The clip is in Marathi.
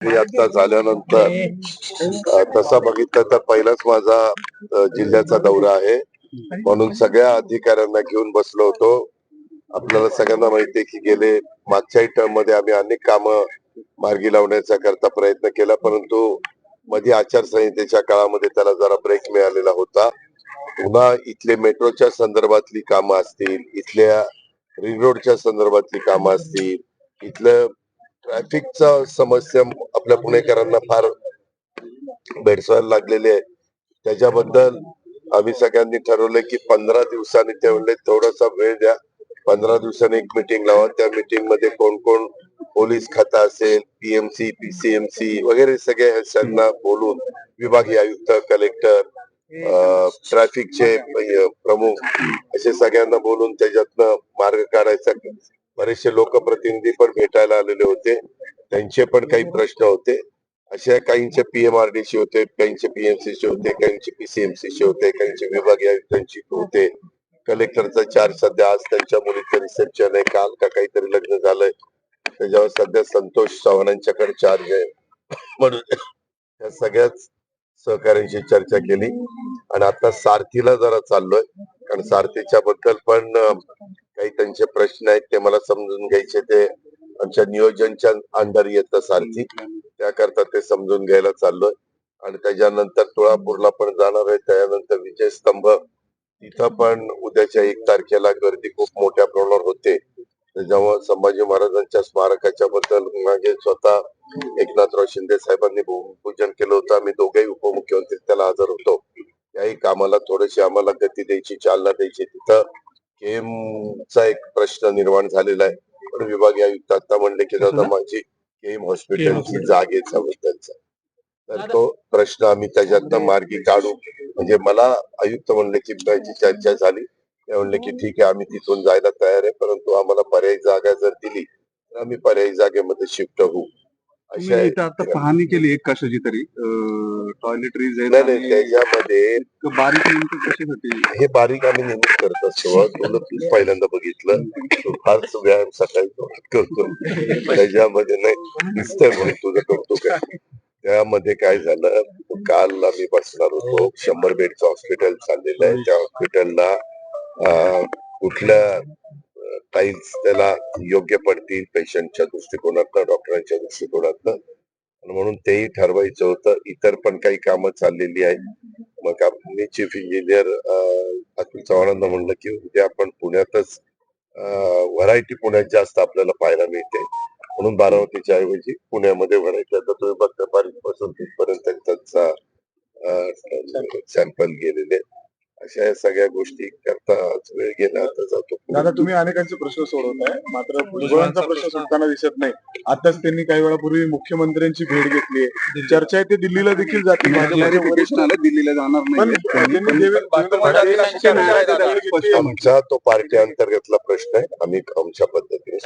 मी आता झाल्यानंतर तसा बघितलं तर पहिलाच माझा जिल्ह्याचा दौरा आहे. म्हणून सगळ्या अधिकाऱ्यांना घेऊन बसलो होतो. आपल्याला सगळ्यांना माहिती आहे की गेले मागच्याही टर्ममध्ये आम्ही अनेक कामं मार्गी लावण्याचा करता प्रयत्न केला परंतु मध्ये आचारसंहितेच्या काळामध्ये त्याला जरा ब्रेक मिळालेला होता. पुन्हा इथले मेट्रोच्या संदर्भातली कामं असतील इथल्या रिंग रोडच्या संदर्भातली कामं असतील इथलं ट्रॅफिकचा समस्या आपल्या पुणेकरांना फार भेडसायला लागलेली आहे. त्याच्याबद्दल आम्ही सगळ्यांनी ठरवलं की पंधरा दिवसांनी ते म्हणले थोडासा वेळ द्या. पंधरा दिवसांनी एक मिटिंग लावा. त्या मिटिंगमध्ये कोण कोण पोलीस खाता असेल पीएमसी पीसीएमसी वगैरे सगळे ह्यांना बोलून विभागीय आयुक्त कलेक्टर ट्रॅफिकचे प्रमुख असे सगळ्यांना बोलून त्याच्यातनं मार्ग काढायचा. बरेचसे लोकप्रतिनिधी पण भेटायला आलेले होते. त्यांचे पण काही प्रश्न होते. अशा काहींचे पीएमआरडीसी होते काहींचे पीएमसीचे होते काहींचे पीसीएमसीचे होते काहींचे विभागीय आयुक्तांची होते. कलेक्टरचा चार्ज सध्या आज त्यांच्या मुलीचं रिसेप्शन आहे काल का काहीतरी लग्न झालंय. त्याच्यावर सध्या संतोष चव्हाणांच्याकडे चार्ज आहे. म्हणून या सगळ्याच सहकार्यांशी चर्चा केली. आणि आता सारथीला जरा चाललोय. कारण सारथीच्या बद्दल पण काही त्यांचे प्रश्न आहेत ते मला समजून घ्यायचे ते. आमच्या नियोजनच्या अंडर येतं सारथी त्याकरता ते समजून घ्यायला चाललोय. आणि त्याच्यानंतर तुळापूरला पण जाणार आहे. त्यानंतर विजय स्तंभ तिथं पण उद्याच्या एक तारखेला गर्दी खूप मोठ्या प्रमाणावर होते. त्याच्यामुळे संभाजी महाराजांच्या स्मारकाच्या बद्दल मागे स्वतः एकनाथराव शिंदे साहेबांनी भूमिपूजन केलं होतं. आम्ही दोघेही उपमुख्यमंत्री त्याला हजर होतो. त्याही कामाला थोडीशी आम्हाला गती द्यायची चालना द्यायची तिथं. केमचा एक प्रश्न निर्माण झालेला आहे. पण विभागीय आयुक्त आता म्हणले की दादा माझी केम हॉस्पिटलची जागेचा बद्दलचा तर तो प्रश्न आम्ही त्याच्यातनं मार्गी काढू. म्हणजे मला आयुक्त म्हणले की त्याची चर्चा झाली. ते म्हणले की ठीक आहे आम्ही तिथून जायला तयार आहे. परंतु आम्हाला पर्यायी जागा जर दिली तर आम्ही पर्यायी जागेमध्ये शिफ्ट होऊ. तुम्ही इथं आता पाहणी केली एक कशाची तरी? टॉयलेटरीज त्याच्यामध्ये बारीक नेमकं कशासाठी हे बारीक आम्ही नेहमीच करत असतो. पहिल्यांदा बघितलं तू फारच व्यायाम सकाळी करतो. त्याच्यामध्ये नाही दिसतंय म्हणून तुझं करतो काय? त्यामध्ये काय झालं काल आम्ही बसणार होतो. शंभर बेडचं हॉस्पिटल चाललेलं आहे. त्या हॉस्पिटलला कुठल्या टाईल्स त्याला योग्य पडतील पेशंटच्या दृष्टिकोनातनं डॉक्टरांच्या दृष्टिकोनातनं. आणि म्हणून तेही ठरवायचं होतं. इतर पण काही कामं चाललेली आहेत. मग मी चीफ इंजिनियर अतुल चव्हाणांना म्हणलं की उद्या आपण पुण्यातच व्हरायटी पुण्यात जास्त आपल्याला पाहायला मिळते. म्हणून बारामतीच्या ऐवजी पुण्यामध्ये व्हरायटी आता तुम्ही बघता बारीकपासून तिथपर्यंत त्यांचा सॅम्पल गेलेले. अशा या सगळ्या गोष्टी करता वेळ गेला आता जातो दादा तुम्ही अनेकांचे प्रश्न सोडवताय मात्र भुजबळांचा प्रश्न सुटताना दिसत नाही आताच त्यांनी काही वेळापूर्वी मुख्यमंत्र्यांची भेट घेतली आहे चर्चा आहे ते दिल्लीला देखील जातील भाजपचे वरिष्ठ आलं दिल्लीला जाणार नाही तो पार्टी अंतर्गतला प्रश्न आहे आम्ही आमच्या पद्धतीने